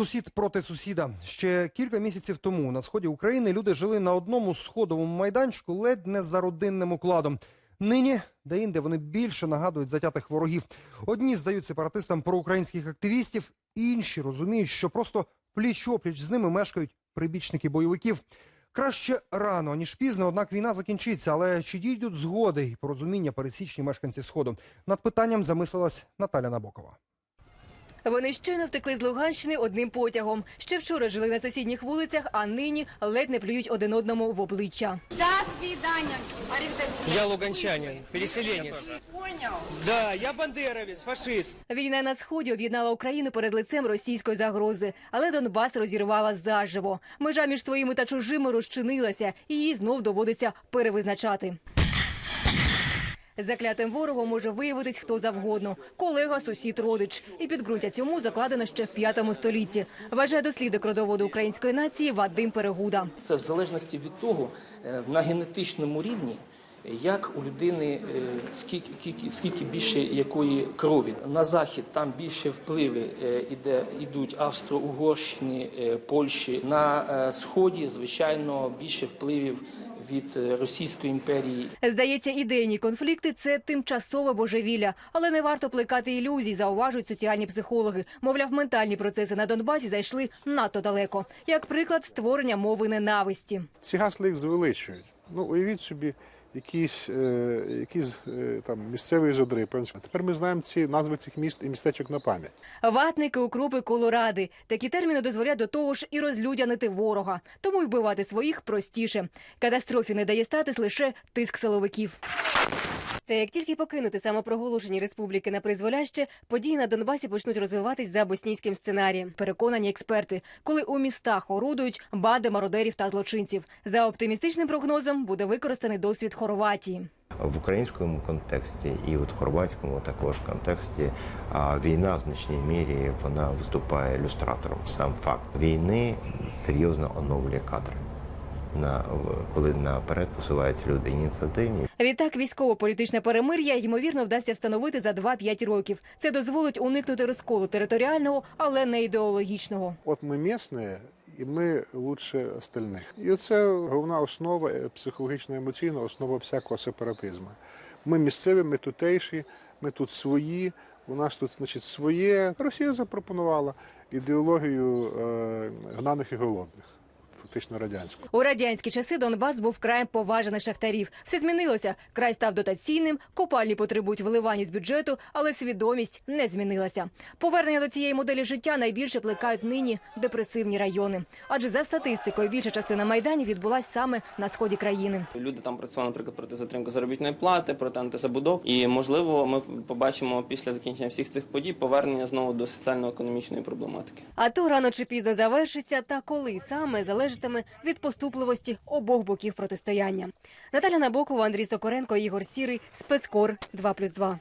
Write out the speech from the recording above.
Сусід проти сусіда. Ще кілька місяців тому на сході України люди жили на одному сходовому майданчику ледь не за родинним укладом. Нині, де інде вони більше нагадують затятих ворогів. Одні здають сепаратистам проукраїнських активістів, інші розуміють, що просто пліч-опліч з ними мешкають прибічники бойовиків. Краще рано ніж пізно, однак війна закінчиться. Але чи дійдуть згоди і порозуміння пересічні мешканці сходу? Над питанням замислилась Наталя Набокова. Вони щойно втекли з Луганщини одним потягом. Ще вчора жили на сусідніх вулицях, а нині ледь не плюють один одному в обличчя. До. Arrivederci. Я луганчанин, переселенец. Понял. Да, я бандеровец, фашист. Війна на сході об'єднала Україну перед лицем російської загрози, але Донбас розірвала заживо. Межа між своїми та чужими розчинилася, і її знов доводиться перевизначати. Заклятим ворогом може виявитись хто завгодно – колега, сусід, родич. І підґрунтя цьому закладено ще в п'ятому столітті. Вважає дослідник родоводу української нації Вадим Перегуда. Це в залежності від того, е, на генетичному рівні, як у людини е, скільки, скільки, скільки більше якої крові. На захід там більше впливи е, іде, ідуть Австро-Угорщини, Польщі. На сході, звичайно, більше впливів від е, Російської імперії. Здається, ідейні конфлікти це тимчасове божевілля, але не варто плекати ілюзій, зауважують соціальні психологи. Мовляв, ментальні процеси на Донбасі зайшли надто далеко. Як приклад створення мови ненависті. Ці гасла їх звеличують. Ну, уявіть собі, якісь, е, якісь е, там місцеві жодри. Тепер ми знаємо ці назви цих міст і містечок на пам'ять. Ватники, укропи, колоради. Такі терміни дозволяють до того ж і розлюдянити ворога. Тому й вбивати своїх простіше. Катастрофі не дає статись лише тиск силовиків. Та як тільки покинути самопроголошені республіки на призволяще, події на Донбасі почнуть розвиватись за боснійським сценарієм. Переконані експерти, коли у містах орудують банди мародерів та злочинців. За оптимістичним прогнозом буде використаний досвід Хорватії. В українському контексті і от хорватському також контексті війна в значній мірі вона виступає ілюстратором. Сам факт війни серйозно оновлює кадри. На коли наперед посуваються люди ініціативні, Відтак, військово-політичне перемир'я ймовірно вдасться встановити за 2-5 років. Це дозволить уникнути розколу територіального, але не ідеологічного. От ми місні, і ми лучше остальних. І це головна основа е, психологічно-емоційна основа всякого сепаратизму. Ми місцеві, ми тутейші, ми тут свої. У нас тут, значить, своє. Росія запропонувала ідеологію е, гнаних і голодних, фактично радянську. У радянські часи Донбас був краєм поважаних шахтарів. Все змінилося. Край став дотаційним, копальні потребують вливань з бюджету, але свідомість не змінилася. Повернення до цієї моделі життя найбільше плекають нині депресивні райони. Адже за статистикою більша частина майданів відбулась саме на сході країни. Люди там працювали, наприклад, проти затримки заробітної плати, проти антизабудов. І можливо, ми побачимо після закінчення всіх цих подій повернення знову до соціально-економічної проблематики. А то рано чи пізно завершиться, та коли саме залежатиме від поступливості обох боків протистояння. Наталя Набокова, Андрій Сокоренко, Ігор Сірий, спецкор 2+,2.